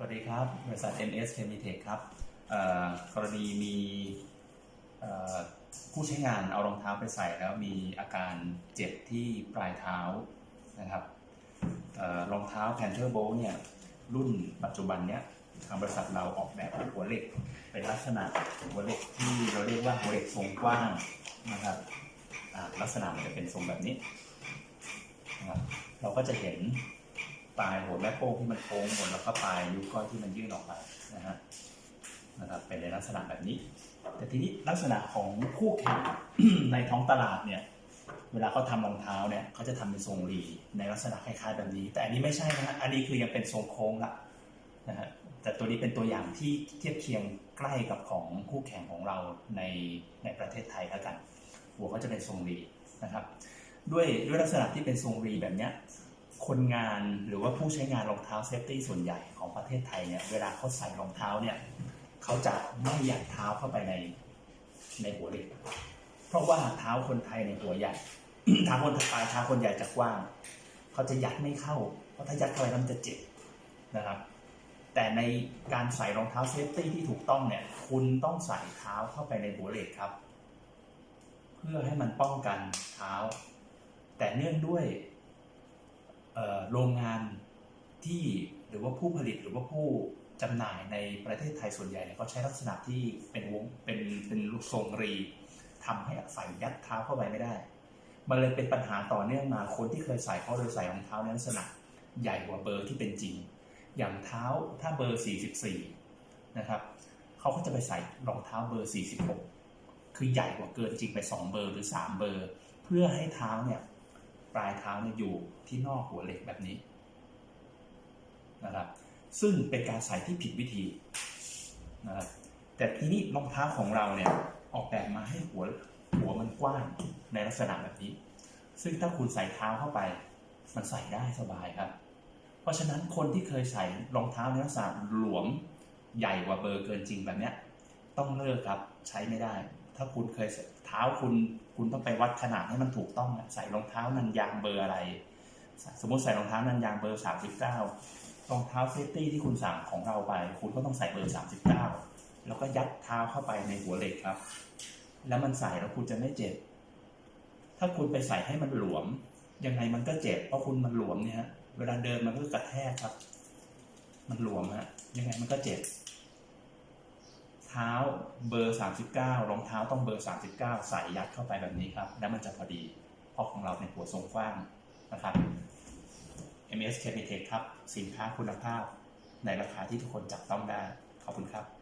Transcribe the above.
สวัสดีครับ บริษัท MS Chemitech ครับกรณีมีผู้ใช้งานเอารองเท้าไปใส่แล้วมีอาการเจ็บที่ปลายเท้านะครับเออรองเท้า p a n t e r Bolt เนี่ยรุ่นปัจจุบันเนี้ยทางบริษัทเราออกแบบหัวเหล็ก เป็นลักษณะหัวเหล็กที่เราเรียกว่าหัวเหล็กทรงกว้างนะครับลักษณะมันจะเป็นทรงแบบนี้นะครับเราก็จะเห็น ปลายหัวแม่โป้งที่มันโค้งหมดแล้วก็ปลายนิ้วก้อยที่มันยื่นออกไปนะฮะนะครับเป็นในลักษณะแบบนี้ แต่ทีนี้ลักษณะของคู่แข่งในท้องตลาดเนี่ยเวลาเขาทำรองเท้าเนี่ยเขาจะทำเป็นทรงรีในลักษณะคล้ายๆแบบนี้ แต่อันนี้ไม่ใช่นะฮะอันนี้คือยังเป็นทรงโค้งละนะฮะแต่ตัวนี้เป็นตัวอย่างที่เทียบเคียงใกล้กับของคู่แข่งของเราในในประเทศไทยแล้วกัน หัวก็จะเป็นทรงรีนะครับ ด้วยด้วยลักษณะที่เป็นทรงรีแบบเนี้ย คนงานหรือว่าผู้ใช้งานรองเท้าเซฟตี้ส่วนใหญ่ของประเทศไทยเนี่ยเวลาเขาใส่รองเท้าเนี่ยเขาจะไม่ยัดเท้าเข้าไปในในหัวเหล็กเพราะว่าเท้าคนไทยในหัวใหญ่เท้าคนปลายเท้าคนใหญ่จะกว้างเขาจะยัดไม่เข้า เพราะถ้ายัดเข้าไปมันจะเจ็บนะครับ แต่ในการใส่รองเท้าเซฟตี้ที่ถูกต้องเนี่ยคุณต้องใส่เท้าเข้าไปในหัวเหล็กครับ เพื่อให้มันป้องกันเท้า แต่เนื่องด้วย โรงงานที่หรือว่าผู้ผลิตหรือว่าผู้จำหน่ายในประเทศไทยส่วนใหญ่เนี่ยเขาใช้ลักษณะที่เป็นวงเป็นเป็นลูกทรงรีทำให้ใส่ยัดเท้าเข้าไปไม่ได้ มันเลยเป็นปัญหาต่อเนื่องมาคนที่เคยใส่เขาโดยใส่รองเท้าในลักษณะใหญ่กว่าเบอร์ที่เป็นจริง อย่างเท้าถ้าเบอร์ 44 นะครับเขาก็จะไปใส่รองเท้าเบอร์ 46 คือใหญ่กว่าเกินจริงไป 2 เบอร์หรือ 3 เบอร์ เพื่อให้เท้าเนี่ย ลายเท้าเนี่ยอยู่ที่นอกหัวเหล็กแบบนี้นะครับซึ่งเป็นการใส่ที่ผิดวิธีนะครับแต่ทีนี้รองเท้าของเราเนี่ยออกแบบมาให้หัวหัวมันกว้างในลักษณะแบบนี้ ซึ่งถ้าคุณใส่เท้าเข้าไป มันใส่ได้สบายครับ เพราะฉะนั้นคนที่เคยใส่รองเท้าในลักษณะหลวมใหญ่กว่าเบอร์เกินจริงแบบเนี้ยต้องเลิกครับใช้ไม่ได้ ถ้าคุณเคยเท้าคุณคุณต้องไปวัดขนาดให้มันถูกต้องใส่รองเท้านันยางเบอร์อะไร สมมติใส่รองเท้านันยางเบอร์39รองเท้าเซฟตี้ที่คุณสั่งของเราไป คุณก็ต้องใส่เบอร์39แล้วก็ยัดเท้าเข้าไปในหัวเหล็กครับ แล้วมันใส่แล้วคุณจะไม่เจ็บ ถ้าคุณไปใส่ให้มันหลวม ยังไงมันก็เจ็บเพราะคุณมันหลวมเนี่ยฮะเวลาเดินมันก็กระแทกครับ มันหลวมฮะยังไงมันก็เจ็บ เท้าเบอร์ 39 รองเท้าต้องเบอร์ 39 ใส่ยัดเข้าไปแบบนี้ครับ แล้วมันจะพอดีเพราะของเราเป็นหัวทรงกว้างนะครับ MS Capitech ครับ สินค้าคุณภาพในราคาที่ทุกคนจับต้องได้ ขอบคุณครับ